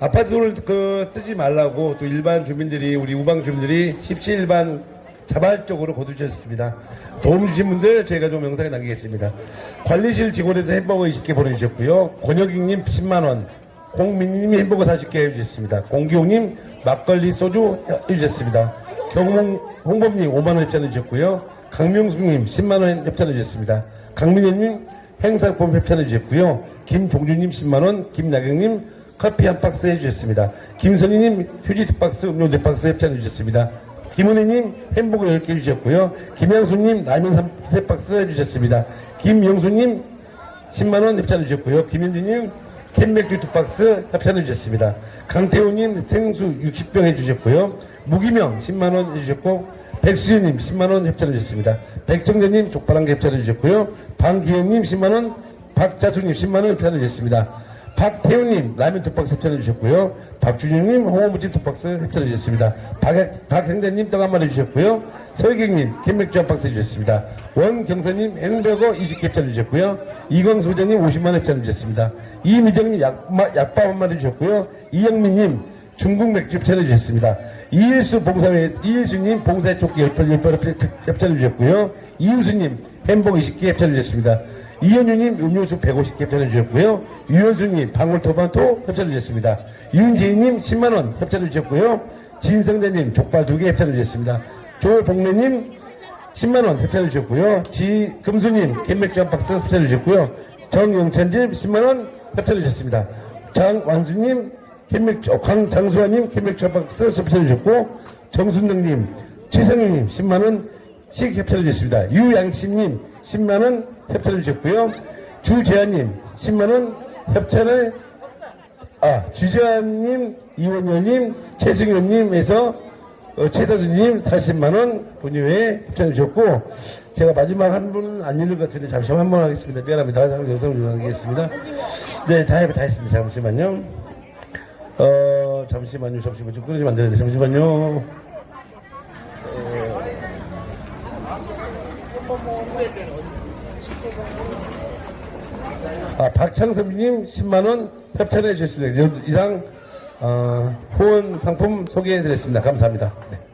아파트를 그 쓰지 말라고 또 일반 주민들이 우리 우방 주민들이 17반 자발적으로 거두셨습니다. 도움 주신 분들 저희가 좀 영상에 남기겠습니다. 관리실 직원에서 햄버거 20개 보내주셨고요. 권혁익님 10만원, 공민님이 햄버거 40개 해주셨습니다. 공기홍님 막걸리 소주 해주셨습니다. 경홍 홍범님 5만원 협찬해 주셨고요. 강명숙님 10만원 협찬해 주셨습니다. 강민혜님 행사품 협찬해 주셨고요. 김종주님 10만원, 김나경님 커피 한 박스 해주셨습니다. 김선희님 휴지 두 박스, 음료 두 박스 협찬 해 주셨습니다. 김은혜님 햄버거 10개 해주셨고요. 김양수님 라면 3 박스 해주셨습니다. 김영수님 10만원 협찬 해 주셨고요. 김현주님 캔맥주 두 박스 협찬해 주셨습니다. 강태호님 생수 60병 해주셨고요. 무기명 10만원 해주셨고 백수진님 10만원 협찬해 주셨습니다. 백정재님 족발 한 개 협찬해 주셨고요. 방기현님 10만원 박자수님 10만원 협찬해 주셨습니다. 박태훈님 라면 두 박스 협찬해 주셨고요. 박준영님 홍어무침 두 박스 협찬해 주셨습니다. 박, 박행자님 떡 한 마리 주셨고요. 서희경님 캔맥주 한 박스 해주셨습니다. 원경선님 햄버거 20개 협찬해 주셨고요. 이광수 회장님 50만 협찬해 주셨습니다. 이미정님 약, 약밥 한 마리 주셨고요. 이영민님 중국 맥주 협찬해 주셨습니다. 이일수 봉사회, 이일수님 봉사회 조끼 10번, 10번 협찬해 주셨고요. 이윤수님 햄버거 20개 협찬해 주셨습니다. 이현주님 음료수 150개 협찬해 주셨고요. 유현수님 방울토마토 협찬해 주셨습니다. 윤재희님 10만원 협찬해 주셨고요. 진성재님 족발 2개 협찬해 주셨습니다. 조복래님 10만원 협찬해 주셨고요. 지금수님 캔맥주 한 박스 협찬해 주셨고요. 정영찬님 10만원 협찬해 주셨습니다. 장완수님 캔맥주, 어, 강장수환님 캔맥주 한 박스 협찬해 주셨고 정순덕님, 지성희님 10만원 씩 협찬해 주셨습니다. 유양심님 10만원 협찬해 주셨고요. 주재환님 10만원 협찬을 아, 주재환님, 이원열님, 최승현님에서 어, 최다수님 40만원 본유에 협찬해 주셨고 제가 마지막 한 분은 안 읽을 것 같은데 잠시만 한 번 하겠습니다. 미안합니다. 다음 영상을 요청하겠습니다. 네, 다, 해- 다 했습니다. 잠시만요. 어, 잠시만요. 잠시만요. 좀 끊어지면 안 되는데 잠시만요. 아, 박창섭님 10만원 협찬해 주셨습니다. 이상 어, 후원 상품 소개해 드렸습니다. 감사합니다. 네.